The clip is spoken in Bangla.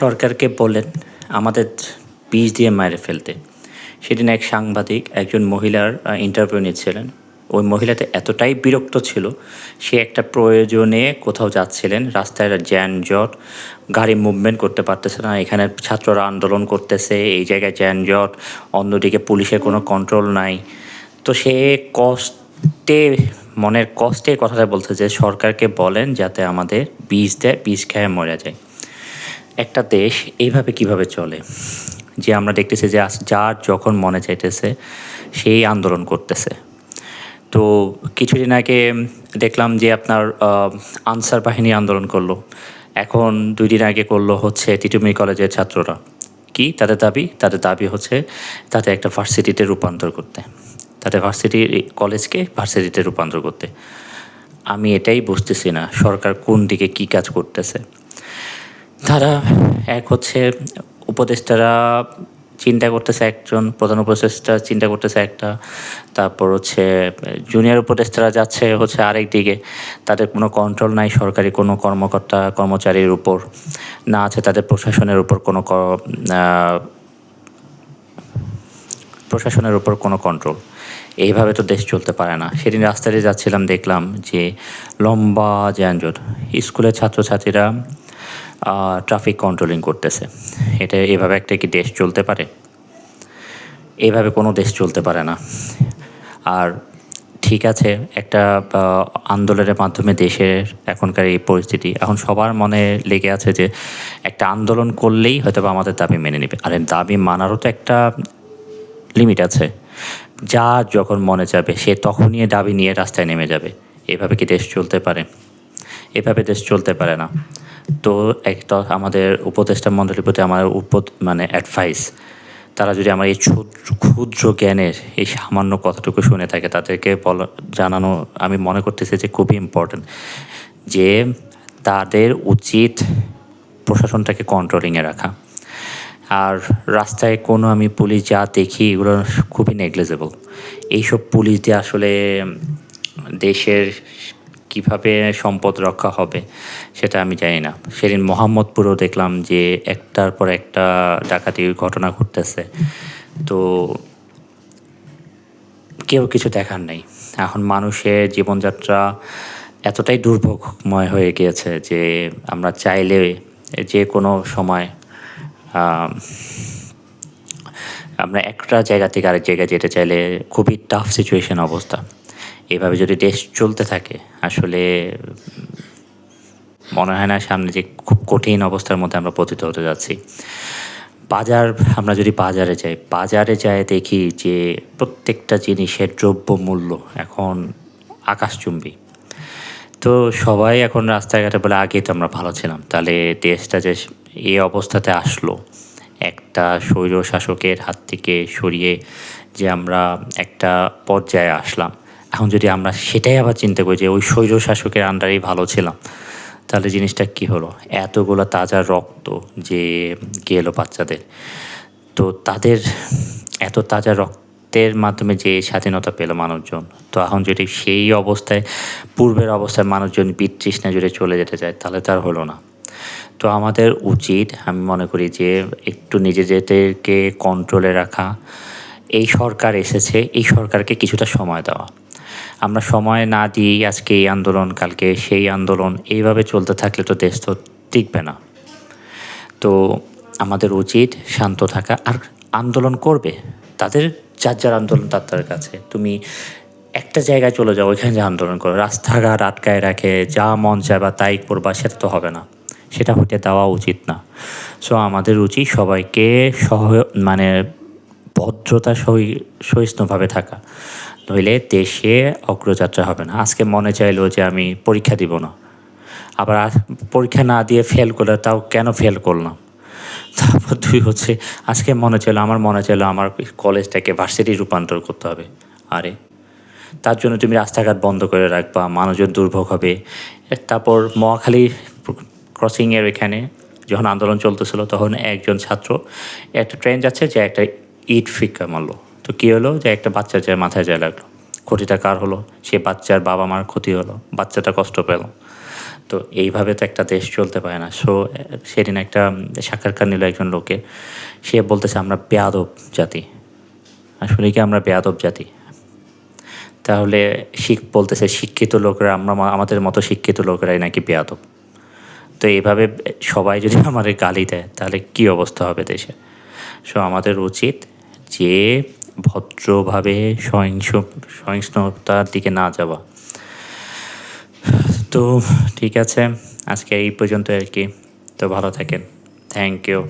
সরকারকে বলেন, আমাদের বীজ দিয়ে মেরে ফেলতে। সেদিন এক সাংবাদিক একজন মহিলার ইন্টারভিউ নিচ্ছিলেন। ওই মহিলাতে এতটাই বিরক্ত ছিল, সে একটা প্রয়োজনে কোথাও যাচ্ছিলেন, রাস্তায় যানজট, গাড়ি মুভমেন্ট করতে পারতেছে না, এখানে ছাত্ররা আন্দোলন করতেছে, এই জায়গায় যানজট, অন্যদিকে পুলিশের কোনো কন্ট্রোল নাই। তো সে কষ্টে, মনের কষ্টে কথাটা বলতে যে, সরকারকে বলেন যাতে আমাদের বীজ দেয় বীজ খেয়ে মরে যায়। একটা দেশ এইভাবে কীভাবে চলে? যে আমরা দেখতেছি যে যার যখন মনে চাইতেছে, সেই আন্দোলন করতেছে। তো কিছুদিন আগে দেখলাম যে আপনার আনসার বাহিনী আন্দোলন করল। এখন দুই দিন আগে করল হচ্ছে টিটুমি কলেজের ছাত্ররা। কি? তাদের দাবি? তাদের দাবি হচ্ছে তাদের একটা ভার্সিটিতে রূপান্তর করতে। তাদের ভার্সিটি, কলেজকে ভার্সিটিতে রূপান্তর করতে। আমি এটাই বুঝতেছি না, সরকার কোন দিকে কি কাজ করতেছে। তারা এক হচ্ছে উপদেষ্টারা চিন্তা করতেছে একজন, প্রধান উপদেষ্টা চিন্তা করতেছে একটা, তারপর হচ্ছে জুনিয়র উপদেষ্টারা যাচ্ছে হচ্ছে আরেক দিকে। তাদের কোনো কন্ট্রোল নাই সরকারি কোনো কর্মকর্তা, কর্মচারীর উপর। না আছে তাদের প্রশাসনের উপর কোনো প্রশাসনের উপর কোনো কন্ট্রোল এইভাবে তো দেশ চলতে পারে না। সেদিন রাস্তায় যাচ্ছিলাম দেখলাম যে লম্বা যানজট। স্কুলের ছাত্রছাত্রীরা ট্রাফিক কন্ট্রোলিং করতেছে। এটা এভাবে একটা কি দেশ চলতে পারে? এভাবে কোনো দেশ চলতে পারে না। আর ঠিক আছে, একটা আন্দোলনের মাধ্যমে দেশের এখনকার এই পরিস্থিতি, এখন সবার মনে লেগে আছে যে একটা আন্দোলন করলেই হয়তো বা আমাদের দাবি মেনে নেবে। আর দাবি মানারও তো একটা লিমিট আছে। যা যখন মনে যাবে, সে তখনই দাবি নিয়ে রাস্তায় নেমে যাবে। এভাবে কি দেশ চলতে পারে? এভাবে দেশ চলতে পারে না। তো একটা আমাদের উপদেষ্টা মণ্ডলীর প্রতি আমার উপ মানে অ্যাডভাইস তারা যদি আমার এই ক্ষুদ্র জ্ঞানের এই সামান্য কথাটুকু শুনে থাকে, তাদেরকে বলা, জানানো আমি মনে করতেছি যে খুবই ইম্পর্ট্যান্ট যে তাদের উচিত প্রশাসনটাকে কন্ট্রোলিংয়ে রাখা। আর রাস্তায় কোনো আমি পুলিশ যা দেখি, এগুলো খুবই নেগলেজেবল এইসব পুলিশ দিয়ে আসলে দেশের কীভাবে সম্পদ রক্ষা হবে, সেটা আমি জানি না। সেদিন মোহাম্মদপুরেও দেখলাম যে একটার পর একটা ডাকাতির ঘটনা ঘটতেছে। তো কেউ কিছু দেখার নেই। এখন মানুষের জীবনযাত্রা এতটাই দুর্ভোগময় হয়ে গিয়েছে যে আমরা চাইলে যে কোনো সময় আমরা একটা জায়গা থেকে আরেক জায়গায় যেতে চাইলে খুবই টাফ সিচুয়েশন অবস্থা। এভাবে যদি দেশ চলতে থাকে, আসলে মনে হয় না সামনে যে খুব কঠিন অবস্থার মধ্যে আমরা পতিত হতে যাচ্ছি। বাজার, আমরা যদি বাজারে যাই বাজারে যাই দেখি যে প্রত্যেকটা জিনিসের দ্রব্য মূল্য এখন আকাশচুম্বী। তো সবাই এখন রাস্তাঘাটে বলে, আগে তো আমরা ভালো ছিলাম। তাহলে দেশটা যে এই অবস্থাতে আসলো, একটা স্বৈর শাসকের হাত থেকে সরিয়ে যে আমরা একটা পর্যায়ে আসলাম। এখন যদি আমরা সেটাই আবার চিন্তা করি যে ওই স্বৈর শাসকের আন্ডারেই ভালো ছিলাম, তাহলে জিনিসটা কি হলো? এতগুলো তাজা রক্ত যে গেলো বাচ্চাদের। তো তাদের এত তাজা রক্তের মাধ্যমে যে স্বাধীনতা পেল মানুষজন। তো এখন যদি সেই অবস্থায়, পূর্বের অবস্থায় মানুষজন বিতৃষ্ণা জুড়ে চলে যেতে চায়, তাহলে তার হলো না। তো আমাদের উচিত, আমি মনে করি যে একটু নিজেদেরকে কন্ট্রোলে রাখা। এই সরকার এসেছে, এই সরকারকে কিছুটা সময় দেওয়া। আমরা সময় না দিয়েই আজকে এই আন্দোলন, কালকে সেই আন্দোলন এইভাবে চলতে থাকলে তো দেশ তো টিকবে না। তো আমাদের উচিত শান্ত থাকা। আর আন্দোলন করবে, তাদের যার যার আন্দোলন তার কাছে। তুমি একটা জায়গায় চলে যাও, ওইখানে যে আন্দোলন করো। রাস্তাঘাট আটকায় রাখে, যা মন চায় বা তাই করবা, সেটা তো হবে না। সেটা হতে দেওয়া উচিত না। সো আমাদের উচিত সবাইকে সহ মানে ভদ্রতা সহি, সহিষ্ণুভাবে থাকা। নইলে দেশে অগ্রযাত্রা হবে না। আজকে মনে চাইলো যে আমি পরীক্ষা দিব না। আবার পরীক্ষা না দিয়ে ফেল করলে তাও কেন ফেল করলাম? তারপর দুই হচ্ছে, আজকে মনে চাইলো, আমার মনে চাইলো আমার কলেজটাকে ভার্সিটি রূপান্তর করতে হবে। আরে, তার জন্য তুমি রাস্তাঘাট বন্ধ করে রাখবা, মানুষজন দুর্ভোগ হবে। তারপর মহাখালী ক্রসিংয়ের এখানে যখন আন্দোলন চলতেছিল, তখন একজন ছাত্র, একটা ট্রেন যাচ্ছে যে একটা ইট ফিক্কা মারলো। তো কী হলো? যে একটা বাচ্চা যায় মাথায় যায় লাগল। ক্ষতিটা কার হলো? সে বাচ্চার বাবা মার ক্ষতি হলো। বাচ্চাটা কষ্ট পেল। তো এইভাবে তো একটা দেশ চলতে পারে না। সো সেদিন একটা সাক্ষাৎকার নিল একজন লোকে। সে বলতেছে, আমরা বেয়াদব জাতি। আসলে কি আমরা বেয়াদব জাতি? তাহলে শিখ বলতেছে, শিক্ষিত লোকরা আমরা আমাদের মতো শিক্ষিত লোকেরাই নাকি বেয়াদব? তো এইভাবে সবাই যদি আমাদের গালি দেয়, তাহলে কি অবস্থা হবে দেশে? সো আমাদের উচিত যে ভদ্রভাবে সহিংস, সহিংসতার দিকে না যাওয়া। তো ঠিক আছে, আজকে এই পর্যন্ত আর কি। তো ভালো থাকেন। Thank you